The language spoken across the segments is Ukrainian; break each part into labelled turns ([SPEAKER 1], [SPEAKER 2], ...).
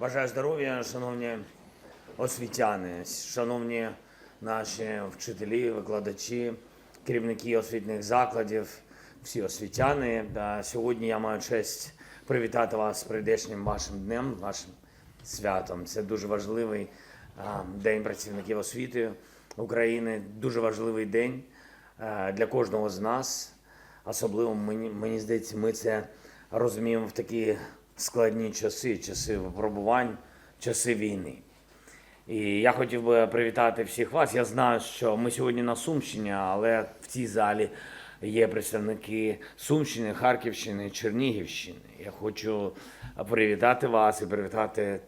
[SPEAKER 1] Бажаю здоров'я, шановні освітяни, шановні наші вчителі, викладачі, керівники освітніх закладів, всі освітяни. Сьогодні я маю честь привітати вас з прийдешнім вашим днем, вашим святом. Це дуже важливий день працівників освіти України, дуже важливий день для кожного з нас. Особливо мені, мені здається, ми це розуміємо в такі складні часи, часи випробувань, часи війни. І я хотів би привітати всіх вас. Я знаю, що ми сьогодні на Сумщині, але в цій залі є представники Сумщини, Харківщини, Чернігівщини. Я хочу привітати вас і привітати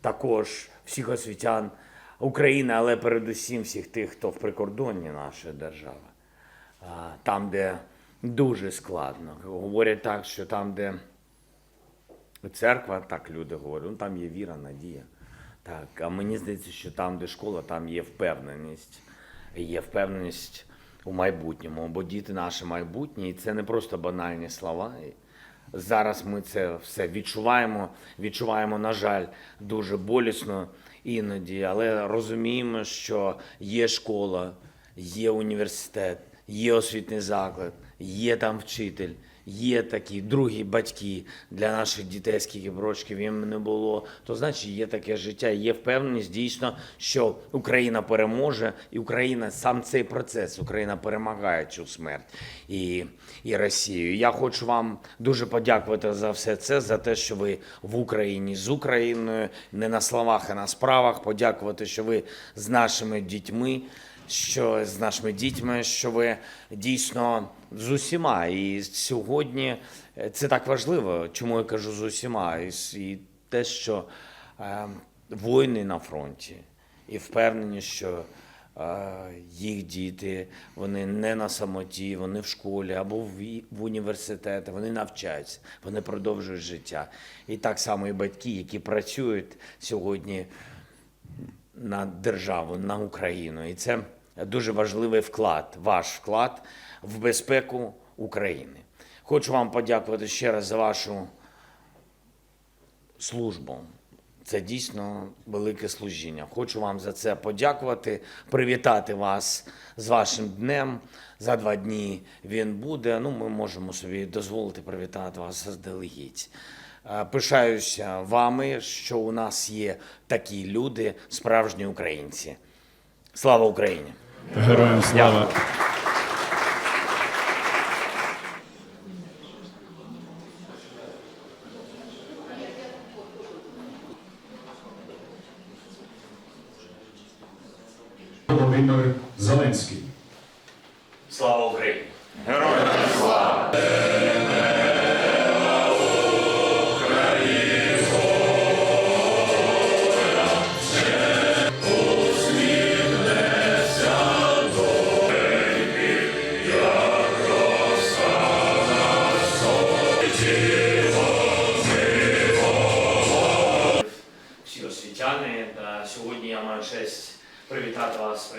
[SPEAKER 1] також всіх освітян України, але передусім всіх тих, хто в прикордонні нашої держави. Там, де дуже складно. Говорять так, що там, де церква, так люди говорять, ну там є віра, надія. Так, а мені здається, що там, де школа, там є впевненість. Є впевненість у майбутньому, бо діти наше майбутнє, і це не просто банальні слова. Зараз ми це все відчуваємо, відчуваємо, на жаль, дуже болісно іноді, але розуміємо, що є школа, є університет, є освітній заклад, є там вчитель, є такі другі батьки для наших дітей, скільки б років їм не було, то значить є таке життя, є впевненість дійсно, що Україна переможе, і Україна сам цей процес, Україна перемагає цю смерть і, і Росію. Я хочу вам дуже подякувати за все це, за те, що ви в Україні з Україною, не на словах, а на справах. Подякувати, що ви з нашими дітьми що з нашими дітьми, що ви дійсно з усіма. І сьогодні е, це так важливо. Чому я кажу з усіма? І, те, що е, воїни на фронті, і впевнені, що е, їх діти вони не на самоті, вони в школі або в університеті, вони навчаються, вони продовжують життя. І так само і батьки, які працюють сьогодні на державу, на Україну. І це дуже важливий вклад, ваш вклад в безпеку України. Хочу вам подякувати ще раз за вашу службу. Це дійсно велике служіння. Хочу вам за це подякувати, привітати вас з вашим днем. За два дні він буде. Ну, ми можемо собі дозволити привітати вас заздалегідь. Е, Пишаюся вами, що у нас є такі люди, справжні українці. Слава Україні!
[SPEAKER 2] Героям слава! Володимир Зеленський.
[SPEAKER 1] Слава Україні! Всі освітяни. Сьогодні я маю честь привітати вас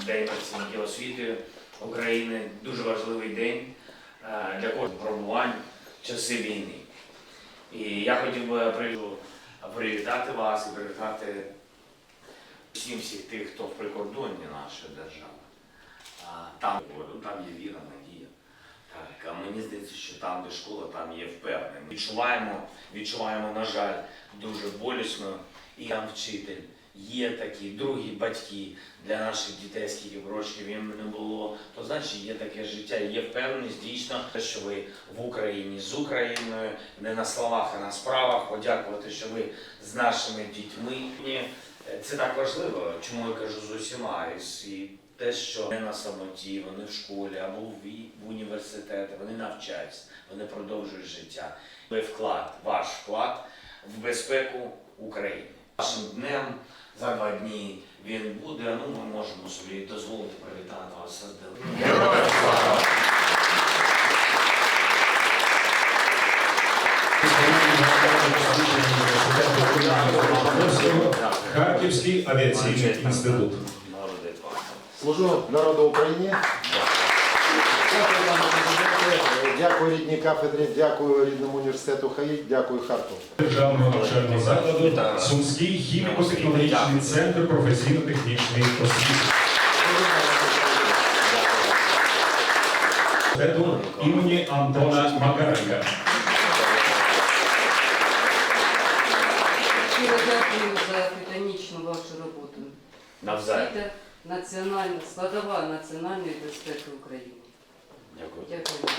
[SPEAKER 1] з День працівників освіти України. Дуже важливий день е, для кожного пробувань в часи війни. І я хотів би привітати вас і привітати всім всіх тих, хто в прикордонні нашої держави. Там, там є віра, надія. Так, а мені здається, що там, де школа, там є впевненість. Відчуваємо, відчуваємо, на жаль, дуже болісно. І там вчитель. Є такі другі батьки для наших дітей, скільки б років їм не було, то значить є таке життя, є впевненість дійсно, що ви в Україні з Україною, не на словах, а на справах. Подякувати, що ви з нашими дітьми. Ні, Це так важливо, чому я кажу з усіма. І те, що не на самоті, вони в школі або в, університеті, вони навчаються, вони продовжують життя. Ви вклад, ваш вклад в безпеку України. Вашим днем за два дні він буде. Ну, ми можемо собі дозволити привітати вас заздалегідь.
[SPEAKER 2] Харківський авіаційний інститут.
[SPEAKER 3] Служу народу України. Дякую, рідній кафедрі, дякую рідному університету ХАІ, дякую Харкову.
[SPEAKER 2] Державного навчального закладу Сумський хіміко-технологічний центр професійно-технічної освіти. Університету імені Антона Макаренка.
[SPEAKER 4] Щиро дякую за титанічну вашу роботу.
[SPEAKER 1] Навзаєм.
[SPEAKER 4] Національна, складова національної безпеки України.
[SPEAKER 1] Дякую.
[SPEAKER 4] Дякую.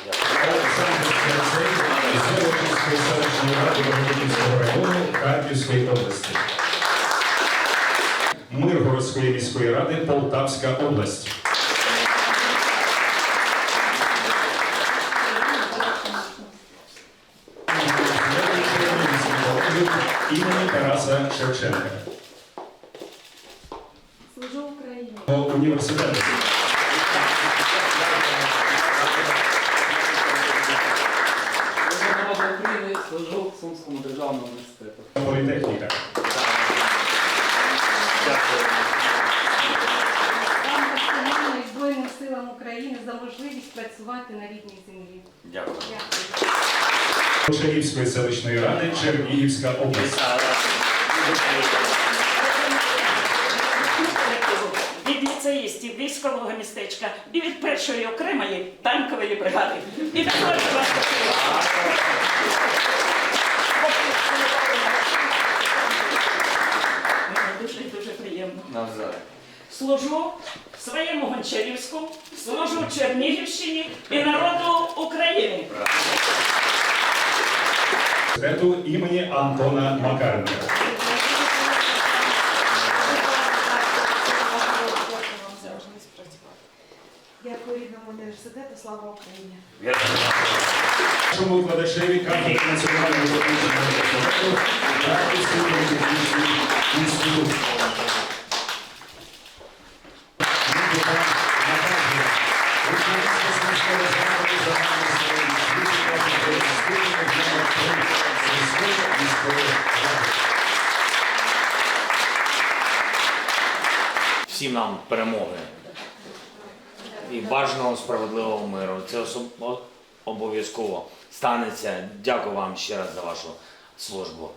[SPEAKER 2] Області. Миргородської міської ради Полтавська область. імені Тараса Шевченка.
[SPEAKER 5] Служу Україні.
[SPEAKER 2] Університету.
[SPEAKER 6] України служу в Сумському державному університету.
[SPEAKER 2] Політехніка.
[SPEAKER 5] І Збройним силам України за можливість працювати на рідній землі.
[SPEAKER 1] Дякую.
[SPEAKER 5] Дякую.
[SPEAKER 2] Чернігівської селищної ради Чернігівська область.
[SPEAKER 7] від ліцеїстів військового містечка і від першої окремої танкової бригади. І також вас Мені дуже дуже приємно.
[SPEAKER 1] Навзаєм.
[SPEAKER 7] Служу своєму Гончарівську, служу Чернігівщині і народу України.
[SPEAKER 2] Університету імені Антона Макаренка.
[SPEAKER 5] Дякую рідному університету. Слава Україні!
[SPEAKER 2] Нашому викладачеві кафедри національного технічного університету Харківський політехнічний інститут. Микола Наталія, Українська сільська державна загальної середньої освіти кафедри історії номер 3 Сільської міської ради.
[SPEAKER 1] Всім нам перемоги і бажаного справедливого миру. Це обов'язково станеться. Дякую вам ще раз за вашу службу.